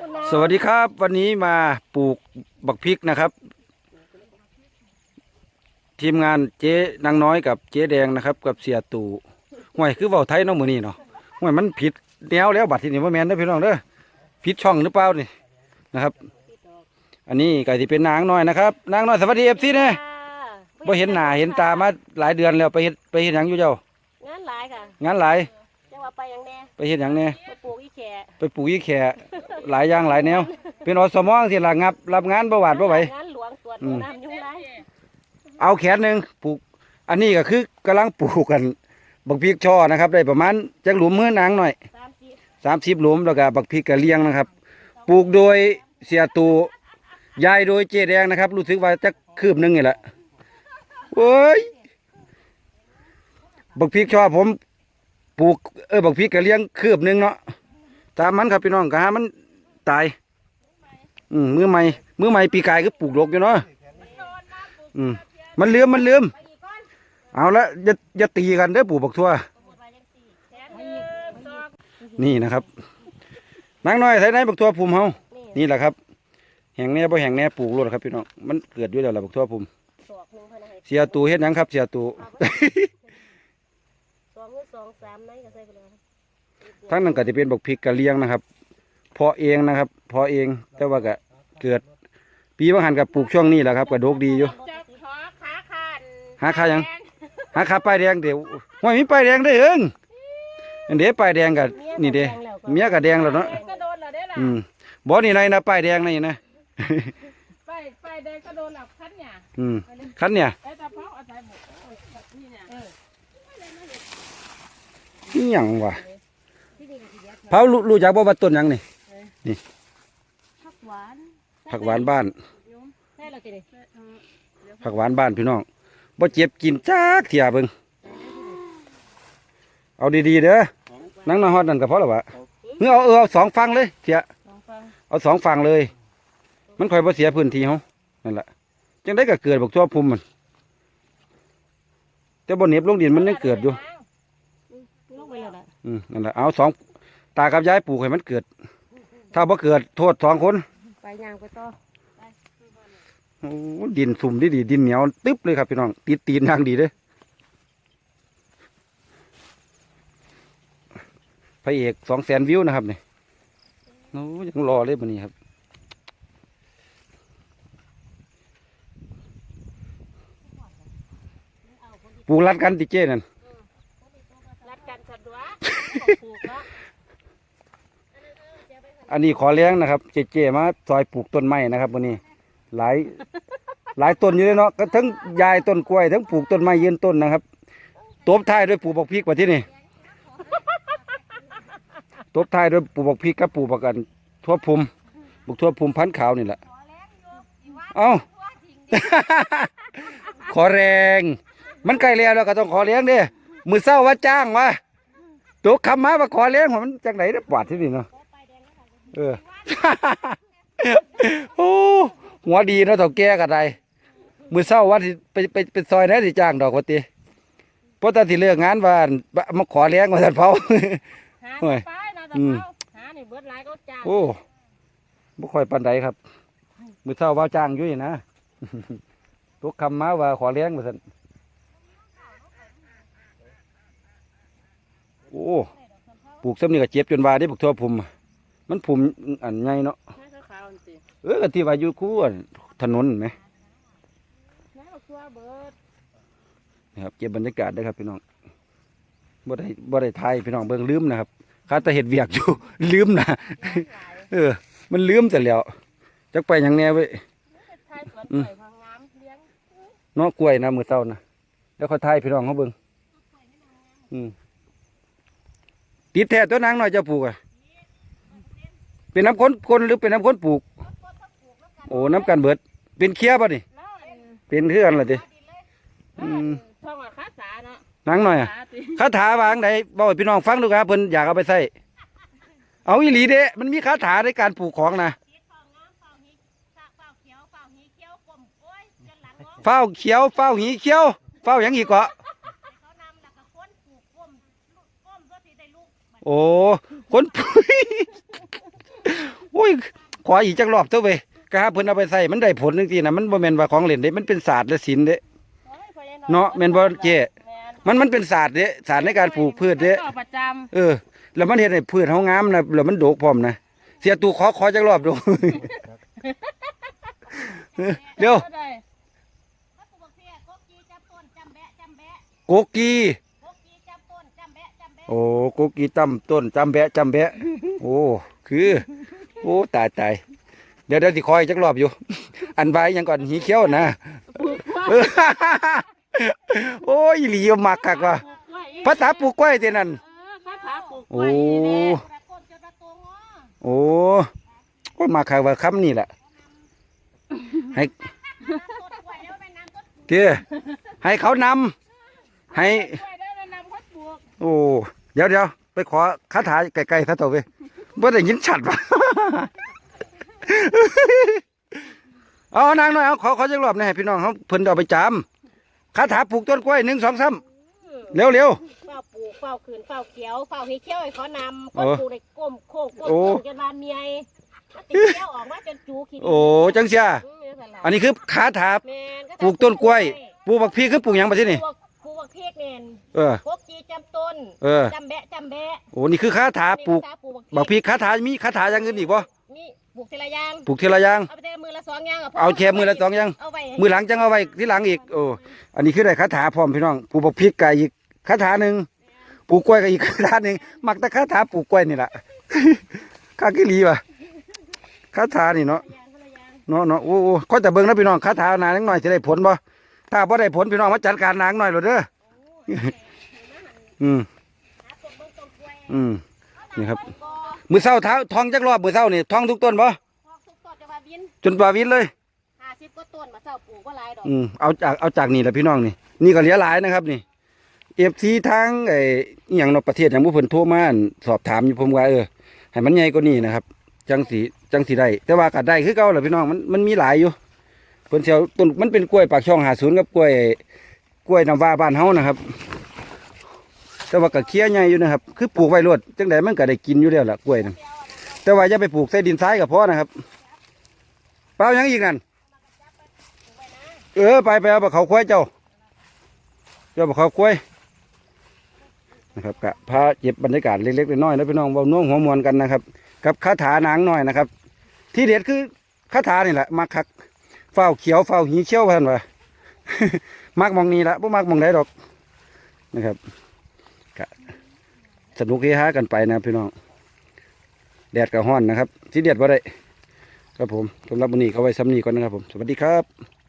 คุณน้าสวัสดีครับ วันนี้มาปลูกบักพริกนะครับ ทีมงานเจ๊นางน้อยกับเจ๊แดงนะครับ กับเสียตู่ห่วยคือเว้าไทยเน้องมือนี่เนาะห่วยมันผิดแนวแล้วบัดทีนี้ว่าแมนได้อพี่น้องเด้อผิดช่องหรือเปล่านี่นะครับ อันนี้ก็ที่เป็นนางน้อยนะครับนางน้อยสวัสดีเอฟซีเนี่ยบ่เห็นหน้าเห็นตามาหลายเดือนแล้วไปเฮ็ดไปเฮ็ดหยังอยู่เจ้างานหลายค่ะ งานหลาย จะว่าไปยังแน่ไปเฮ็ดหยังแน่ไปปลูกอีแขไปปลูกยี่แข่หลายอย่างหลายแนว เป็นอสมองที่ละงับ รับงานบ่หวาดบ่ไหวงานหลวงตรวจอืมน้ำยุ่งไรเอาแขนหนึ่งปลูก อันนี้ก็คือกำลังปลูกกันบักพริกช่อนะครับ ได้ประมาณจักหลุมมือนางหน่อยสามสิบสามสิบหลุมแล้วก็บักพริกกะเลียงนะครับ ปลูกโดยเสียตูยายโดยเจแดงนะครับ รู้สึกว่าจะคืบหนึงนี่แหละโอ้ยบักพริกช่อผม ปลูกเออบักพริกกะเลียงคืบหนึงเนาะตามมันครับพี่น้องกะหามันตายอืมมือใหม่มือใหม่ปีกายก็ปลูกดกอยู่เนาะอืมมันเลื่อมมันเลื่อมไปอีกก้อนเอาละอย่าอย่าตีกันเด้อปู่บักทั่วไปยังสี่แขนหนึ่งสองนี่นะครับนางน้อยใส่ในบักทั่วภูมิเฮานี่นี่แหละครับ แห่งแน่บ่แห่งแน่ปลูกรถครับพี่น้องมันเกิดอยู่แล้วล่ะบักทั่วภูมิสอกหนึ่งพันให้เสียตูเฮ็ดหยังครับ เสียตู สองหรือสองสามไหนก็ใส่ไปเลยทั้งนั้นก็จะเป็นบักพริกกะเลียงนะครับเพอเองนะครับเพอเองแต่ว่าก็เกิดปีบางหันกับปลูกช่วงนี้แหละครับก็โดกดีอยู่จะขอขาขันหาขายังหาขาป้ายแดงเดี๋ยวว่ามีป้ายแดงได้อเอิงอันเดี๋ยวป้ายแดงกับนี่เด้เมียกับแดงแล้วเนาะก็โดนเหรอได้ล่ะอืมบ่นี่ไรนะป้ายแดงนี่นะไปไปแดงก็โดนหลับคันเนี่ยอืมคันเนี่ยไอ้ตาเพ้าอาศัยหมกนี่เนี่ยเออ นี่หยังวะที่นี่ก็สิเดียวเผารู้รู้จักบ่ว่าต้นหยังนี่ผักหวานผักหวานบ้านใช่เราจะนี่ผักหวานบ้านพี่น้องบ่เจ็บกินจักเที่ยเบิ่งเอาดีๆเด้อนังน้อยฮอดนั่นก็พอแล้ววะเงือเอาเออเอาสองฝั่งเลยเที่ยลองฟังเอาสองฝั่งเลย มันค่อยบ่เสียพื้นที่เฮานั่นล่ะจังได้ก็เกิดบักทั่วพุ่มมันแต่บ่เหน็บลงดินมันยังเกิดอยู่ ลูกไปแล้วล่ะ อืมนั่นแหละเอาสองตากับยายปลูกให้มันเกิด ถ้าบ่เกิดโทษสองคนไปย่างไปต่อโอ้ดินสุ่มดีดีดินเหนียวตึ๊บเลยครับพี่น้องติดตีนอย่างดีเลยพระเอกสองแสนวิวนะครับนี่โอ้ยังรอเลยมันนี้ครับปลูกรัดกันติเจ้นั่น รัดกันสะดวกปลูกเนาะ อันนี้ขอเลี้ยงนะครับเจเจมาซอยปลูกต้นไม้นะครับวันนี้ หลายหลายต้นอยู่เลยเนาะก็ทั้งยายต้นกล้วยทั้งปลูกต้นไม้ยืนต้นนะครับตบท้ายด้วยปลูกบักพริกว่าที่นี่ตบท้ายด้วยปลูกบักพริกกับปลูกบักกัน ทั่วภูมิบุกทั่วภูมิพันธุ์ขาวนี่แหละเอ้าขอแรง มันใกลแล้วเราก็ต้องขอเลี้ยงเด้มือเศร้าว่าจ้างวะตัวคำมาว่าขอเลี้ยงมันจากไหนได้ปาดที่นี่เนาะ เออโอ้หัวดีเนาะเถ่าแก่กันไดมือเศร้าว่าสิไปไปไปซอยไหนสิจ้างดอกว่าติเพราะตอนที่เลิกงานว่ามาขอเลี้ยงมาสันเผาหาโอ้ยไปนะตะอืมเภาหานี่เบิดหลายก็จ้างโอ้บ่ค่อยปานใดครับ มือเศร้าว่าจ้างอยู่นี่นะทุกคำมาว่าขอเลี้ยงมาสันโอ้ปลูกซ้ำนี่ก็เจ็บจนว่าได้ปลูกทั่วภูมิ มันภูมิอันใหญ่เนาะให้เขาขาวสิเออก็ที่ว่าอยู่คู่อั่นถนนไหมน้าเอาตัวเบิดนะครับเก็บบรรยากาศได้อครับพี่น้องบ่ได้บ่ได้ถ่ายพี่น้องเบิ่งลืมนะครับข้าแต่เห็ดเวียกอยู่ ลืมนะเออ มันลืมแต่แล้วจักไปหยังแน่เว้ยทายสวนอืมไผ่พังงามเลี้ยงเนอกกล้วยนะมื้อเช้านะแล้วเขาถ่ายพี่น้องเขาเบิ่งอืมติดแท้ตัวนางน้อยเจะปลูกอะ เป็นน้ำคนคนหรือเป็นน้ำคนปลูก โอ้น้ำกันเบิด เป็นเคี้ยป่ะนี่เป็นเพื่อนล่ะติอืมท่องอะคาสาเนาะนางน้อยอะคาถาวางใดบอกให้พี่น้องฟังดูครับเพิ่นอยากเอาไปใส่เอาอีหลีเด้มันมีคาถาในการปลูกของนะเฝ้าเขียวเฝ้าหีเขียวเฝ้าเขียวเฝ้าหีเขียวเฝ้าหยังอีกเกาะโอ้คนปุ๋ย โอ้อ้ยขออีกจักรอบเถอะเว้ยก็หาเพิ่นเอาไปใส่มันได้ผลจริงๆนะมันบ่แม่นว่าของเล่นเด้มันเป็นศาสตร์และศิลป์เด้เนาะแม่นบ่เจ๊มันมันเป็นศาสตร์เด้ศาสตร์ในการปลูกพืชเด้ก็ประจเออ แล้วมันเฮ็ดให้พืชเฮางามนะแล้วมันโดกพร้อมนะเสียตูขอขอจักรอบดูำเดี๋ยวก็ได้ถ้าปลูกเพียกกกีจับต้นจำแบะจำแบะโกกีกกีจับต้นจำแบะจำแบะโอ้โกกีตั้มต้นจำแบะจำแบะโอ้ คือ โอ้ตายตายเดี๋ยวเดี๋ยวสิคอยจักรอบอยู่ อันใบยังก่อนหีเขียวนะปลูกกล้วยเออโอ้ยอีหลีเอามักคักว่ะปลูกกล้วยอีกภาษาปลูกกล้วยเท่นั่นเออคาถาปลูกกโอ้ล้วยอีกเนี่ยกระโกนจนกระโตงอโอ้โอ้ยมาคักว่าคำนี่แหละให้น้ำต้นกล้วยแล้วแม่น้ำต้นเด้อให้เขานำให้กล้วยได้แล้วนำเขาปลูกโอ้ เดี๋ยวเดี๋ยวไปขอคาถาไกลๆซะตัวเว้ย บ่ได้ยินชัดปะเอานางหน่อยเอาขอขอจักรอบหนี่อยให้พี่น้องเขาเพิ่นเอาไปจามคาถาปลูกต้นกล้วยหนึ่งสองสามเร็วเร็วเฝ้าปลูกเฝ้าขืนเฝ้าเขียวเฝ้าหีเขียวให้เขานำโอ้ก้นปลูกได้ก้มโค้งก้มโอ้โค้งจนบานเมียถ้าติดเขียวออกมาจนจูขี้โอ้จังเสียอืมเดี๋ยวสั่นล่ะอันนี้คือคาถาแม่นปลูกต้นกล้วยปลูกบักพีคือปลูกหยังบัดที่นี่ปลูก ปลูกบักเพียกเน่นเออกกจีจำต้นเออ จำแบะจำแบะโอ้นี่คือคาถาปลูกนี่ภษปลูกบักพีคาถามีคาถาอย่างอื่นอีกบ่นี่ปลูกทีละอย่างปลูกทีละอย่างเอาไปแต่มือละสองอย่างะพเอาแค่มือละสองอย่างเอาไว้มือหลังจังเอาไว้ที่หลังอีกโอ้อันนี้คือได้คาถาพร้อมพี่น้องปลูกบักพริกไก่อีกคาถาหนึ่งปลูกกล้วยก็อีกคาถาหนึ่งมักแต่คาถาปลูกกล้วยนี่แหละ คากิลีว่ะคาถานี่เนาะอย่างคนละอย่างเนาะเนาะโอ้โอ้ก็จะเบิ่งนะพี่น้องคาถานางนิดหน่อยจะได้ผลบ่ถ้าบ่ได้ผลพี่น้องมาจัดการนางหน่อยโลดเด้อ อืมหาต้นเบิ่งต้นกล้วยอืมนี่ครับก็มือเศร้าเท้าทองจักรอบมือเศร้านี่ทองทุกต้นบ่พอกทุกต้นจะมาบินจนปลาวินเลยห้าสิบกว่าต้นมาเจ้าปลูกก็หลายดอกอืมเอาจากเอาจากนี่แหละพี่น้องนี่ นี่ก็เหลือหลายนะครับ นี่เอฟซีทางไอ้อหย่างนอกประเทศอย่างผู้เพิ่นโทรมาอั่นสอบถามอยู่ผมว่าเออให้มันใหญ่กว่านี้นะครับ จังสีจังสีได้ แต่ว่าก็ได้คือเก่าแหละพี่น้องมันมันมีหลายอยู่เพิ่นสิเชียวต้นมันเป็นกล้วยปากช่องหาศูนย์กับกล้วย กล้วยน้ำว้าบ้านเฮานะครับ แต่ว่าก็เคลียใหญ่อยู่นะครับ คือปลูกไว้รวดจังไดมันก็ได้กินอยู่แล้วล่ะกล้วยนั่นแต่ว่าอย่าไปปลูกใส่ดินทรายก็พอนะครับ เปล่ายังอีกนั่นเออไปไปเอาบะเขาควายเจ้าเจ้าบะเขาควายนะครับกะพาเก็บบรรยากาศเล็กๆน้อยๆแล้วพี่น้องเบาน่วงหัวมวนกันนะครับกับคาถานางน้อยนะครับ ที่เด็ดคือคาถานี่แหละมักคักเฝ้าเขียวเฝ้าหีเขียวพันว่า มักมองนี้ละบ่มักมองได้ดอกนะครับกะสนุกเฮฮากันไปนะพี่น้องแดดกับห้อนนะครับที่เดียดว่าได้ครับผมสำหรับวันนี้ก็ไว้ซ้ำนี้ก่อนนะครับผมสวัสดีครับ